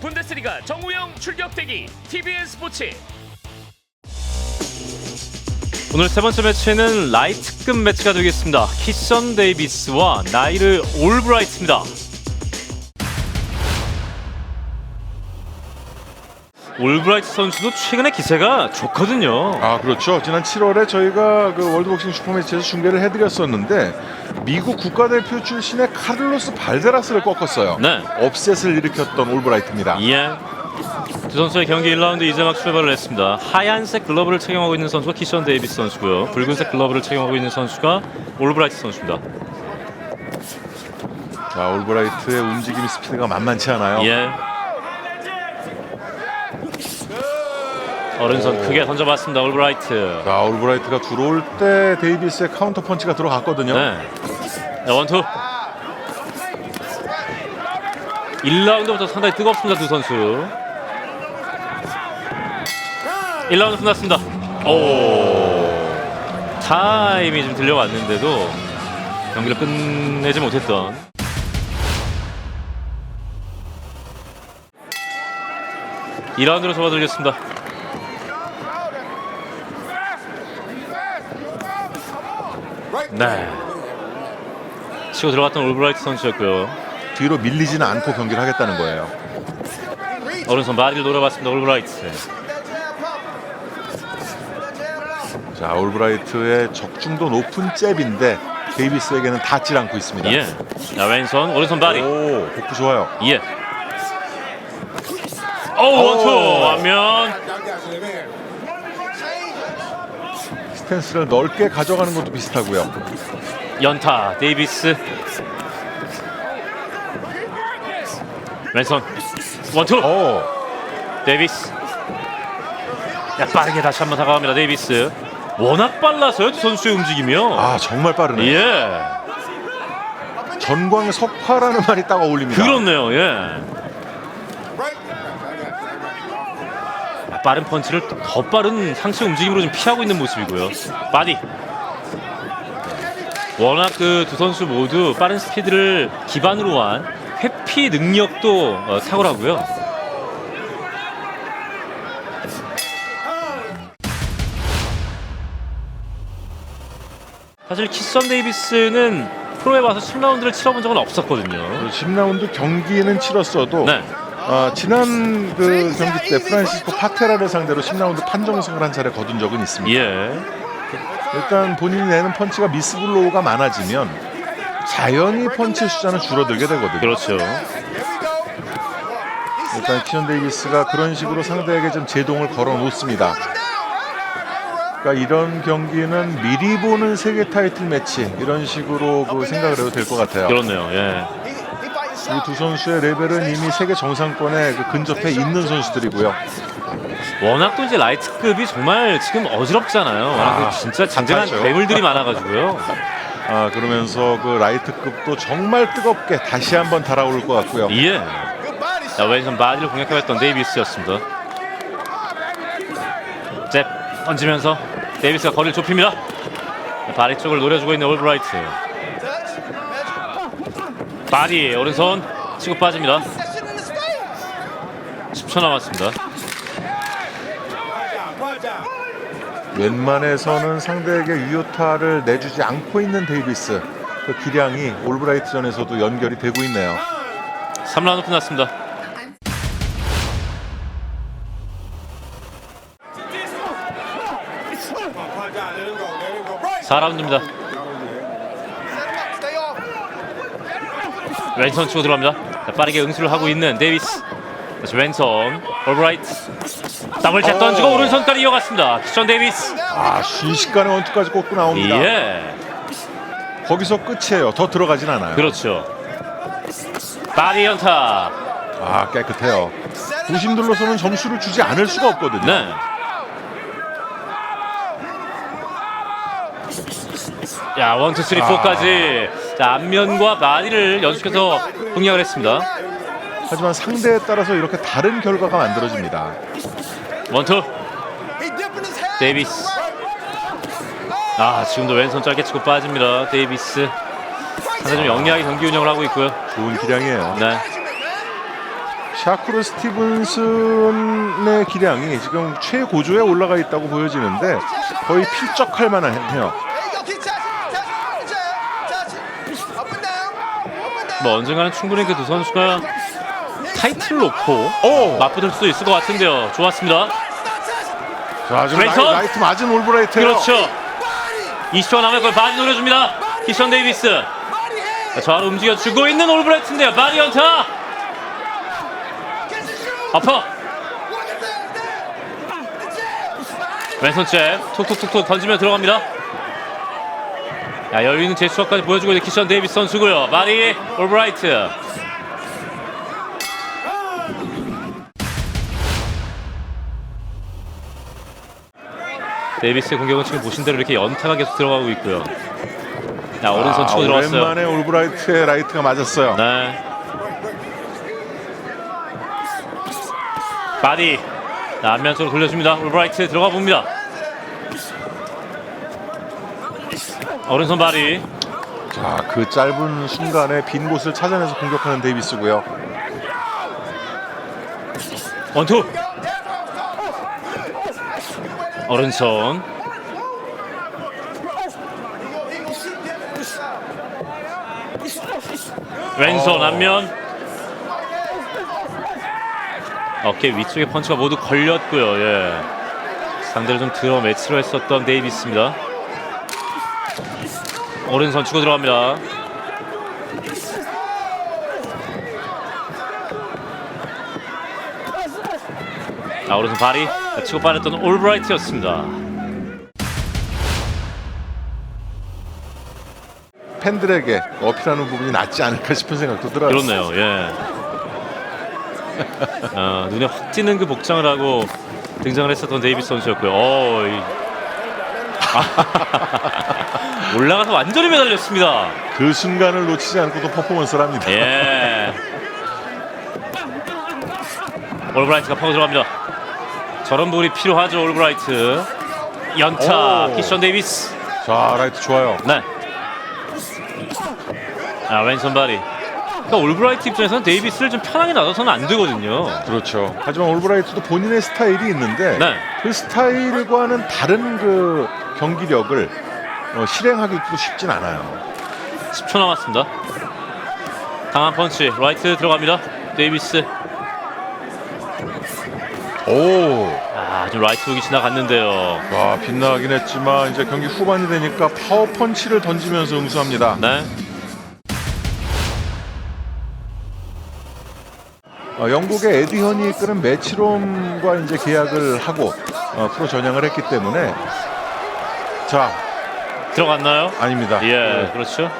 분데스리가 정우영 출격대기 TBN 스포츠 오늘 세 번째 매치는 라이트급 매치가 되겠습니다. 키션 데이비스와 나이르 올브라이트입니다. 올브라이트 선수도 최근에 기세가 좋거든요. 아 그렇죠. 지난 7월에 저희가 그 월드복싱 슈퍼매치에서 중계를 해드렸었는데 미국 국가대표 출신의 카를로스 발데라스를 꺾었어요. 네. 업셋을 일으켰던 올브라이트입니다. 예. 두 선수의 경기 1라운드 이제 막 출발을 했습니다. 하얀색 글러브를 착용하고 있는 선수가 키션 데이비스 선수고요. 붉은색 글러브를 착용하고 있는 선수가 올브라이트 선수입니다. 자 올브라이트의 움직임 스피드가 만만치 않아요. 예. 어른선 크게 던져봤습니다. 올브라이트. 자 올브라이트가 들어올 때 데이비스의 카운터 펀치가 들어갔거든요. 네. 자, 원투. 1라운드부터 상당히 뜨겁습니다. 두 선수. 1라운드 끝났습니다. 오. 타임이 좀 들려왔는데도 경기를 끝내지 못했던 이라운드로 접어들겠습니다. 네. 치고 들어갔던 올브라이트 선수였고요. 뒤로 밀리지는 않고 경기를 하겠다는 거예요. 오른손 바디를 노려봤습니다. 올브라이트. 자 올브라이트의 적중도 높은 잽인데 데이비스에게는 닿질 않고 있습니다. 예. 자, 왼손, 오른손 바디. 오 복부 좋아요. 예. 오, 원투. 앞면. 스탠스를 넓게 가져가는 것도 비슷하고요. 연타. 데이비스. 왼손. 원투. 오 데이비스. 야, 빠르게 다시 한번 다가갑니다. 데이비스. 워낙 빨라서요, 두 선수의 움직임이요. 아 정말 빠르네. 예. 전광의 석화라는 말이 딱 어울립니다. 그렇네요. 예. 빠른 펀치를 더 빠른 상체 움직임으로 좀 피하고 있는 모습이고요. 바디. 워낙 그 두 선수 모두 빠른 스피드를 기반으로 한 회피 능력도 어, 탁월하고요. 사실 키선 데이비스는 프로에 와서 10라운드를 치러본 적은 없었거든요. 10라운드 경기는 치렀어도 네. 아, 지난 그 경기 때 프란시스코 파테라를 상대로 10라운드 판정승을 한 차례 거둔 적은 있습니다. 예. 일단 본인이 내는 펀치가 미스 블로우가 많아지면 자연히 펀치 숫자는 줄어들게 되거든요. 그렇죠. 일단 키션 데이비스가 그런 식으로 상대에게 좀 제동을 걸어 놓습니다. 그러니까 이런 경기는 미리 보는 세계 타이틀 매치 이런 식으로 그 생각을 해도 될 것 같아요. 그렇네요. 예. 이 두 선수의 레벨은 이미 세계 정상권에 그 근접해 있는 선수들이고요. 워낙 또 이제 라이트급이 정말 지금 어지럽잖아요. 워낙 아, 그 진짜 답답하죠. 괴물들이 많아가지고요. 아 그러면서 그 라이트급도 정말 뜨겁게 다시 한번 달아오를 것 같고요. 예. 자, 왼손 바디를 공략해봤던 데이비스였습니다. 잽 던지면서 데이비스가 거리를 좁힙니다. 바디 쪽을 노려주고 있는 올브라이트. 바디 오른손 치고 빠집니다. 10초 남았습니다. 웬만해서는 상대에게 유효타를 내주지 않고 있는 데이비스 그 기량이 올브라이트전에서도 연결이 되고 있네요. 3라운드 끝났습니다. 사라운드입니다 왼손 치고 들어갑니다. 자, 빠르게 응수를 하고 있는 데이비스. 다시 왼손. 올브라이트. 더블 잽 던지고 오. 오른손까지 이어갔습니다. 키션 데이비스. 아 순식간에 원투까지 꽂고 나옵니다. 예. 거기서 끝이에요. 더 들어가진 않아요. 그렇죠. 바디 연타. 아 깨끗해요. 부심들로서는 점수를 주지 않을 수가 없거든요. 네. 야, 원, 투, 쓰리, 포까지. 자, 앞면과 마디를 연속해서 공략을 했습니다. 하지만 상대에 따라서 이렇게 다른 결과가 만들어집니다. 원, 투. 데이비스. 아, 지금도 왼손 짧게 치고 빠집니다. 데이비스. 상당히 좀 영리하게 경기 운영을 하고 있고요. 좋은 기량이에요. 네. 샤크로 스티븐슨의 기량이 지금 최고조에 올라가 있다고 보여지는데 거의 필적할 만해요. 뭐 언젠가는 충분히 그 두 선수가 타이틀을 놓고 오! 맞붙을 수도 있을 것 같은데요. 좋았습니다. 자, 지금 왼손! 라이, 라이트 맞은 올브라이트예요. 그렇죠. 20초 남았고 바디 노려줍니다. 키션 데이비스. 자, 좌로 움직여 주고 있는 올브라이트인데요. 바디 연타. 아파. 왼손 잽 톡톡톡톡 던지며 들어갑니다. 야, 여유 있는 제스처까지 보여주고 있는 키션 데이비스 선수고요. 바디 올브라이트. 데이비스의 공격은 지금 보신 대로 이렇게 연타가 계속 들어가고 있고요. 자, 오른손 아, 치고 들어왔어요. 오랜만에 올브라이트의 라이트가 맞았어요. 네. 바디. 자, 안면쪽으로 돌려줍니다. 올브라이트 들어가 봅니다. 오른손 바디. 자, 그 짧은 순간에 빈 곳을 찾아내서 공격하는 데이비스고요. 원투. 오른손. 왼손 앞면. 어깨 위쪽에 펀치가 모두 걸렸고요. 예. 상대를 좀 들어 매치로 했었던 데이비스입니다. 오른손 치고 들어갑니다. 자, 오른손 자, 치고 빠졌던 올브라이트였습니다. 팬들에게 어필하는 부분이 낫지 않을까 싶은 생각도 들어요. 그렇네요. 예. 아, 눈에 확 띄는 그 복장을 하고 등장을 했었던 데이비스 선수였고요. 어, 이... 올라가서 완전히 매달렸습니다. 그 순간을 놓치지 않고도 퍼포먼스를 합니다. 예. 올브라이트가 파고 들어갑니다. 저런 부분이 필요하죠, 올브라이트. 연타, 오. 키션 데이비스. 자, 라이트 좋아요. 네. 아, 왼손 바리. 그러니까 올브라이트 입장에서는 데이비스를 좀 편하게 놔둬서는 안 되거든요. 그렇죠. 하지만 올브라이트도 본인의 스타일이 있는데 네. 그 스타일과는 다른 그 경기력을 어, 실행하기도 쉽진 않아요. 10초 남았습니다. 강한 펀치, 라이트 들어갑니다. 데이비스. 오, 아, 좀 라이트 훅이 지나갔는데요. 와 빗나가긴 했지만 이제 경기 후반이 되니까 파워 펀치를 던지면서 응수합니다. 네. 어, 영국의 에디 헌이 이끄는 매치롬과 이제 계약을 하고 어, 프로 전향을 했기 때문에 자 들어갔나요? 아닙니다. 예, 네. 그렇죠.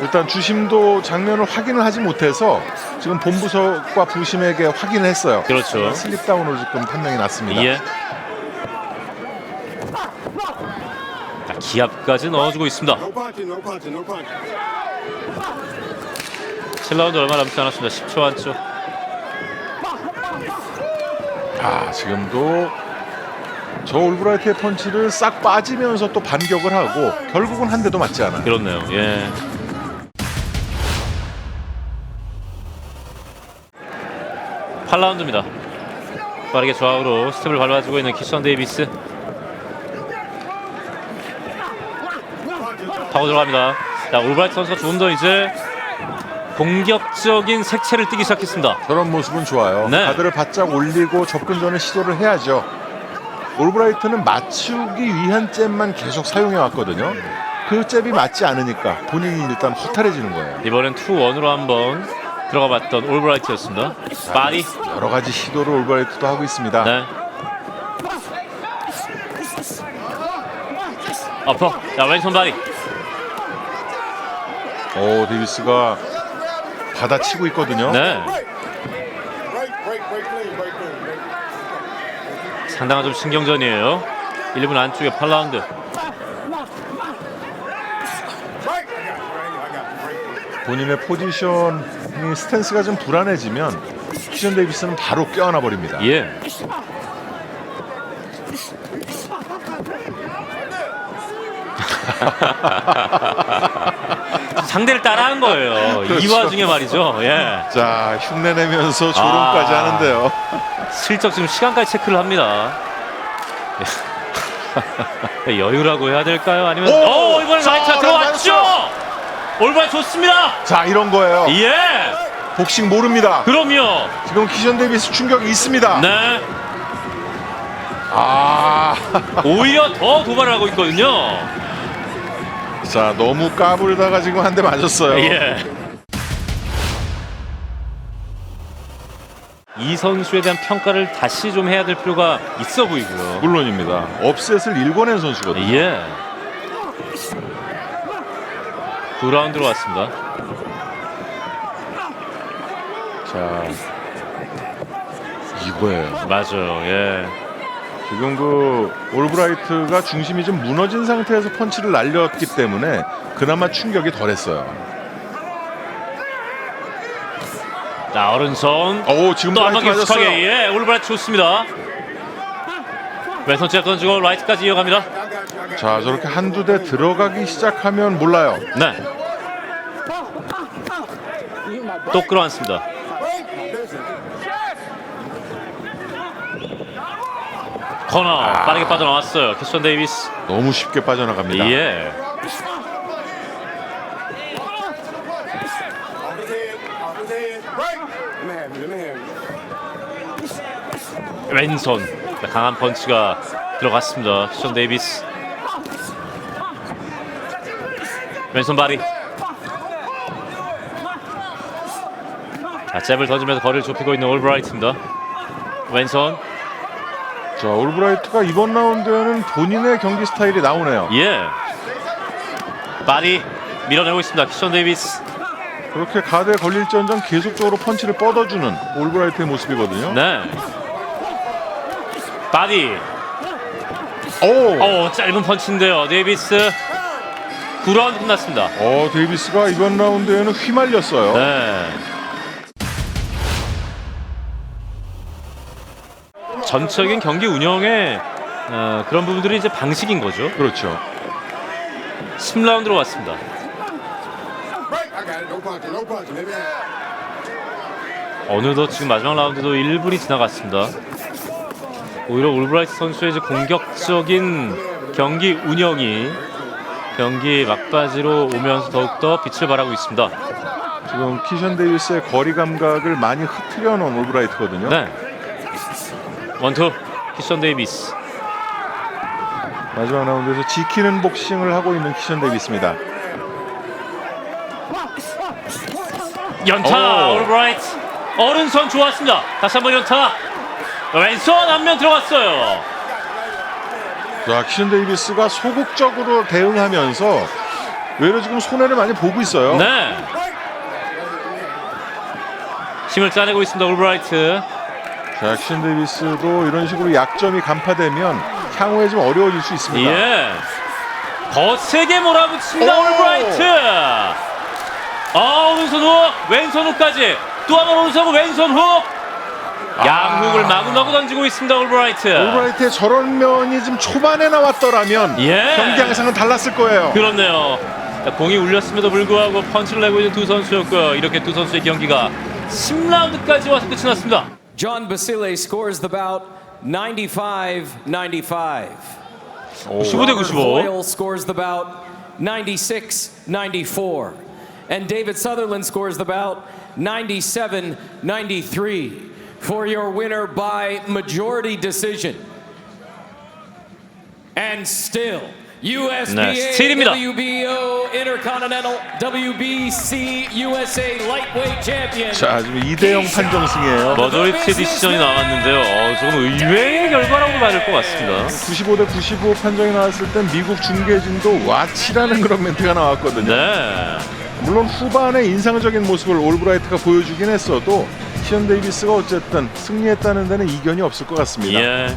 일단 주심도 장면을 확인을 하지 못해서 지금 본부석과 부심에게 확인을 했어요. 그렇죠. 슬립 다운으로 지금 판명이 났습니다. 예. 자, 기압까지 넣어주고 있습니다. No punching, no punching, no punching. 7라운드 얼마 남지 않았습니다. 10초 안쪽. 아 지금도 저 올브라이트의 펀치를 싹 빠지면서 또 반격을 하고 결국은 한 대도 맞지 않아요. 그렇네요. 예. 팔라운드입니다 빠르게 좌우로 스텝을 밟아주고 있는 키션 데이비스. 파고 들어갑니다. 자, 올브라이트 선수가 조금 더 이제 공격적인 색채를 띠기 시작했습니다. 저런 모습은 좋아요. 네. 가드를 바짝 올리고 접근전을 시도를 해야죠. 올브라이트는 맞추기 위한 잽만 계속 사용해 왔거든요. 그 잽이 맞지 않으니까 본인이 일단 허탈해지는 거예요. 이번엔 투 원으로 한번 들어가 봤던 올브라이트였습니다. 바디. 여러 가지 시도를 올브라이트도 하고 있습니다. 네. 어퍼. 자, 왼손 바디. 오 데이비스가 받아치고 있거든요. 네. 상당한 좀 신경전이에요. 1분 안쪽에 8라운드. Break. I got it, I got it. Break. 본인의 포지션이 스탠스가 좀 불안해지면 키션 데이비스는 바로 껴안아 버립니다. 예. 상대를 따라한 거예요. 이 그렇죠. 와중에 말이죠. 예. 자 흉내내면서 조롱까지 아. 하는데요. 슬쩍 지금 시간까지 체크를 합니다. 예. 여유라고 해야 될까요? 아니면 오! 오, 이번엔 자, 라이트가 들어왔죠. 올바이 좋습니다. 자 이런 거예요. 예. 복싱 모릅니다. 그럼요. 지금 키션 데이비스 충격이 있습니다. 네. 아, 오히려 더 도발을 하고 있거든요. 자 너무 까불다가 지금 한 대 맞았어요. 예. 이 선수에 대한 평가를 다시 좀 해야 될 필요가 있어 보이고요. 물론입니다. 업셋을 일궈낸 선수거든요. 예. 9라운드로 왔습니다. 자 이거예요. 맞아요. 예. 지금 그 올브라이트가 중심이 좀 무너진 상태에서 펀치를 날렸기 때문에 그나마 충격이 덜했어요. 자, 어른손. 오 지금 또 깊숙하게. 맞았어요. 예. 올브라이트 좋습니다. 왼손 잽 던지고 라이트까지 이어갑니다. 자 저렇게 한두 대 들어가기 시작하면 몰라요. 네. 또 끌어안습니다. 코너 빠르게 빠져나왔어요. 캐션 데이비스. 너무 쉽게 빠져나갑니다. 예. 왼손 자, 강한 펀치가 들어갔습니다. 캐션 데이비스. 왼손 바리. 자, 잽을 던지면서 거리를 좁히고 있는 올브라이트입니다. 왼손. 자 올브라이트가 이번 라운드에는 본인의 경기 스타일이 나오네요. 예. 바리 밀어내고 있습니다. 캐션 데이비스. 그렇게 가드에 걸릴지언정 계속적으로 펀치를 뻗어주는 올브라이트의 모습이거든요. 네. 바디. 오, 오, 짧은 펀치인데요. 데이비스. 9라운드 끝났습니다. 어 데이비스가 이번 라운드에는 휘말렸어요. 네. 전적인 경기 운영의 어, 그런 부분들이 이제 방식인 거죠. 그렇죠. 10라운드로 왔습니다. 어느덧 지금 마지막 라운드도 1분이 지나갔습니다. 오히려 올브라이트 선수의 이제 공격적인 경기 운영이 경기 막바지로 오면서 더욱더 빛을 발하고 있습니다. 지금 키션 데이비스의 거리 감각을 많이 흐트려 놓은 올브라이트거든요. 네. 원투 키션 데이비스. 마지막 라운드에서 지키는 복싱을 하고 있는 키션 데이비스입니다. 연타 오. 올브라이트 어른선 좋았습니다. 다시 한번 연타 왼손 앞면 들어갔어요. 자, 키션 데이비스가 소극적으로 대응하면서 외로 지금 손해를 많이 보고 있어요. 네. 힘을 짜내고 있습니다. 올브라이트. 자, 키션 데이비스도 이런 식으로 약점이 간파되면 향후에 좀 어려워질 수 있습니다. 예. 거세게 몰아붙입니다. 오. 올브라이트. 아 오른손 훅 왼손 훅까지 또 한 번 오른손 훅 왼손 훅 양훅을 마구마구 던지고 있습니다. 올브라이트. 올브라이트의 저런 면이 좀 초반에 나왔더라면 예. 경기 양상은 달랐을 거예요. 그렇네요. 자, 공이 울렸음에도 불구하고 펀치를 내고 있는 두 선수였고요. 이렇게 두 선수의 경기가 10라운드까지 와서 끝이 났습니다. John Basile scores the bout 95-95. 15대 95. Boyle scores the bout 96-94. And David Sutherland scores the bout 97-93 for your winner by majority decision. And still 네, 스틸입니다. WBO, Intercontinental, WBC, USA lightweight champion. 자, 지금 2대0 판정승이에요. 머저리티 디시전이 나왔는데요. 어, 조금 의외의 결과라고 봐야 될것 같습니다. 95대 95 판정이 나왔을 땐 미국 중계진도 와치라는 그런 멘트가 나왔거든요. 네. 물론 후반에 인상적인 모습을 올브라이트가 보여주긴 했어도 키언 데이비스가 어쨌든 승리했다는 데는 이견이 없을 것 같습니다. 예.